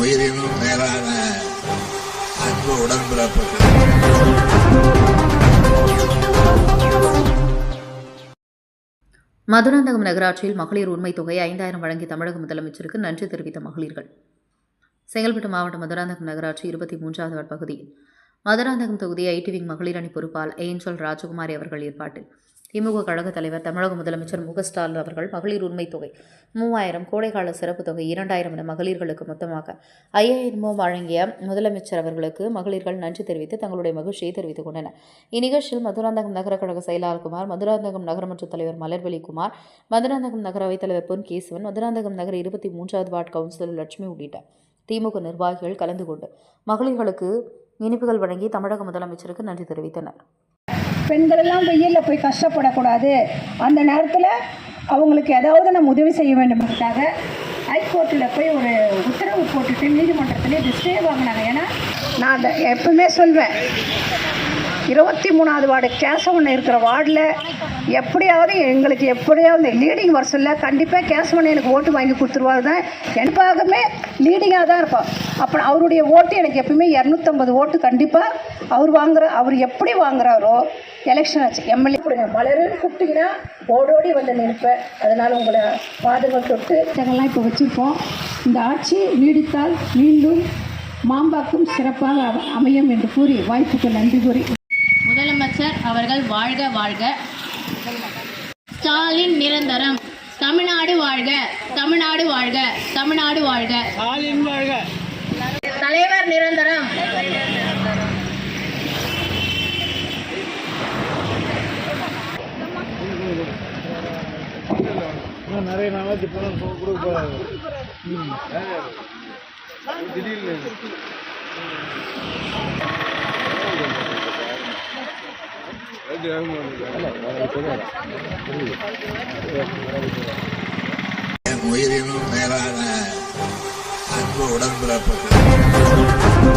உயிரினும் மேலான அன்பு உடன்பிறப்புகள். மதுராந்தகம் நகராட்சியில் மகளிர் உண்மை தொகை ஐந்தாயிரம் வழங்கி தமிழக முதலமைச்சருக்கு நன்றி தெரிவித்த மகளிர்கள். செங்கல்பட்டு மாவட்டம் மதுராந்தகம் நகராட்சி இருபத்தி மூன்றாவது வார்டு பகுதியில் மதுராந்தகம் தொகுதி ஐடி விங் மகளிர் அணி பொறுப்பால் ஏஞ்சல் ராஜகுமாரி அவர்கள் ஏற்பாட்டில். திமுக கழகத் தலைவர் தமிழக முதலமைச்சர் மு ஸ்டாலின் அவர்கள் மகளிர் உரிமை தொகை மூவாயிரம் கோடைக்கால சிறப்பு தொகை இரண்டாயிரம் என மகளிர்களுக்கு மொத்தமாக ஐயாயிரமும் வழங்கிய முதலமைச்சர் அவர்களுக்கு மகளிர்கள் நன்றி தெரிவித்து தங்களுடைய மகிழ்ச்சியை தெரிவித்துக் கொண்டனர். இந்நிகழ்ச்சியில் மதுராந்தகம் நகர கழக செயலாளர் குமார் மதுராந்தகம் நகரமன்ற தலைவர் மலர்வெளி குமார் மதுராந்தகம் நகர அவைத் தலைவர் பொன் கேசவன் மதுராந்தகம் நகர இருபத்தி மூன்றாவது வார்டு கவுன்சிலர் லட்சுமி உள்ளிட்ட திமுக நிர்வாகிகள் கலந்து கொண்டு மகளிர்களுக்கு இனிப்புகள் வழங்கி தமிழக முதலமைச்சருக்கு நன்றி தெரிவித்தனர். பெண்கள் எல்லாம் வெயிலில் போய் கஷ்டப்படக்கூடாது. அந்த நேரத்தில் அவங்களுக்கு ஏதாவது நம்ம உதவி செய்ய வேண்டும்ன்றதுக்காக ஹைகோர்ட்டில் போய் ஒரு உத்தரவு போட்டுட்டு நீதிமன்றத்திலே இது ஸ்டே வாங்கினாங்க. ஏன்னா நான் அதை எப்பவுமே சொல்வேன். இருபத்தி மூணாவது வார்டு கேசவன் இருக்கிற வார்டில் எப்படியாவது எங்களுக்கு எப்படியாவது லீடிங் வர சொல்ல கண்டிப்பாக கேசவன் எனக்கு ஓட்டு வாங்கி கொடுத்துருவாரு தான். எனக்காகவே லீடிங்காக தான் இருப்போம் அப்போ அவருடைய ஓட்டு எனக்கு எப்பவுமே இரநூத்தம்பது ஓட்டு கண்டிப்பாக அவர் வாங்குற அவர் எப்படி வாங்குறாரோ எலெக்ஷன் ஆச்சு. எம்எல்ஏ கொடுங்க. மலருன்னு கூப்பிட்டீங்கன்னா ஓடோடி வந்து நிற்பேன். அதனால் உங்களை பாதங்கள் தொட்டு இதெல்லாம் இப்போ வச்சுருப்போம். இந்த ஆட்சி நீடித்தால் மீண்டும் மாம்பாக்கும் சிறப்பாக அம- அமையும் என்று கூறி வாய்ப்புக்கு நன்றி கூறி. முதலமைச்சர் அவர்கள் வாழ்க வாழ்க. ஸ்டாலின் நிரந்தரம். தமிழ்நாடு வாழ்க. தமிழ்நாடு வாழ்க. தமிழ்நாடு வாழ்க. தலைவர் நிரந்தரம். இன்னும் நிறைய நாளாச்சு பணம் கொடுக்க போறாரு திடீர்னு. என் உயிரினும் மேலான அன்பு உடன்பிறப்புகள்.